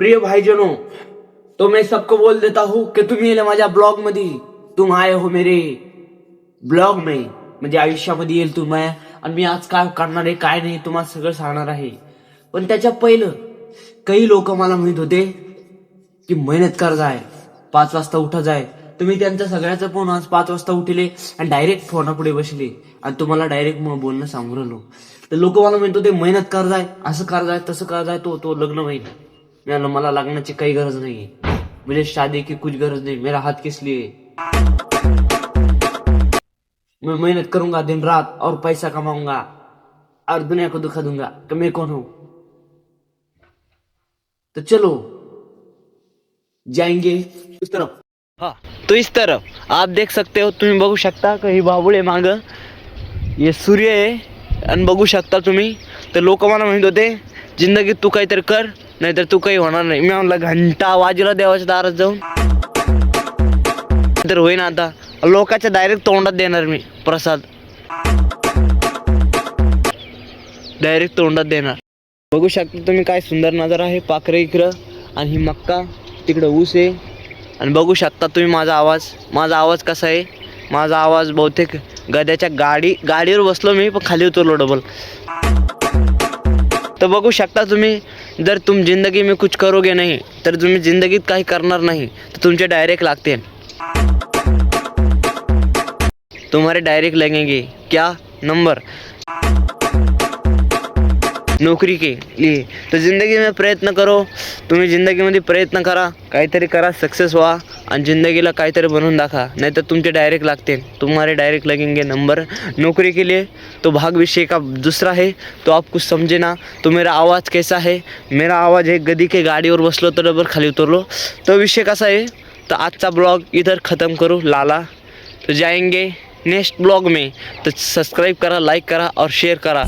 प्रिय भाईजनों तो मैं सबको बोल देता हूँ की तुम्ही येईल माझ्या ब्लॉगमध्ये तुम आए हो मेरे ब्लॉग में. म्हणजे आयुष्यामध्ये येईल तुम्ही आणि मी आज काय करणार आहे काय नाही तुम्हाला सगळं सांगणार आहे. पण त्याच्या पहिलं काही लोक मला म्हणत होते की मेहनत कर जाय पाच वाजता उठा जाय. तुम्ही त्यांचा सगळ्याचा फोन आज पाच वाजता उठले आणि डायरेक्ट फोनापुढे बसले. आणि तुम्हाला डायरेक्ट मग बोलणं सांगू राहिलो. तर लोक मला म्हणत होते मेहनत कर जाय असं कर जाय तसं कर जाय तो तो लग्न होईल. मी मला लग्नाची काही गरज नाही मुझे म्हणजे शादी की कुछ गरज नहीं मेरा हाथ किस लिए? मैं मेहनत करूंगा दिन रात और पैसा कमाऊंगा और दुनिया को दुखा दूंगा कि मैं कौन हूं? तो चलो जाएंगे उस तरफ। हाँ तो इस तरफ। आप देख सकते हो तुम्ही बघू शकता काही बाबुळे माग। हे सूर्य आहे आणि बघू शकता तुम्ही। तर लोक मला म्हणत होते जिंदगीत तू काहीतरी कर। नाहीतर तू काही होणार नाही. मी म्हणलं घंटा वाजला देवाच्या दारात जाऊन. तर होईन आता. लोकांच्या डायरेक्ट तोंडात देणार मी प्रसाद. डायरेक्ट तोंडात देणार. बघू शकता तुम्ही काय सुंदर नजारा आहे. पाखरे इकडं आणि ही मक्का. तिकडं ऊस आहे. आणि बघू शकता तुम्ही माझा आवाज. माझा आवाज कसा आहे? माझा आवाज बहुतेक गद्याच्या गाडी गाडीवर बसलो मी पण खाली उतरलो डबल तर बघू शकता तुम्ही जर तुम जिंदगी में कुछ करोगे नाही तर तुम्ही जिंदगीत काही करणार नाही तर तुमचे डायरेक्ट लागते तुम्हारे डायरेक्ट लगेंगे. क्या? नंबर नोकरी के लिए। तर जिंदगी में प्रयत्न करो तुम्ही जिंदगीमध्ये प्रयत्न करा काहीतरी करा सक्सेस व्हा आणि जिंदगीला काहीतरी बनवून दाखवा नाही तर तुमचे डायरेक्ट लागते तुम्हारे डायरेक्ट लगेंगे नंबर नौकरी के लिए तो भाग विषय का दूसरा है तो आप कुछ समझे ना तो मेरा आवाज़ कैसा है? मेरा आवाज़ है गदी के गाडीवर बसलो तर डबर खाली उतरलो। तो विषय कसा आहे तर आजचा ब्लॉग इधर खतम करू लाला। तो जाएंगे नेक्स्ट ब्लॉग में। तो सब्सक्राइब करा लाइक करा और शेयर करा।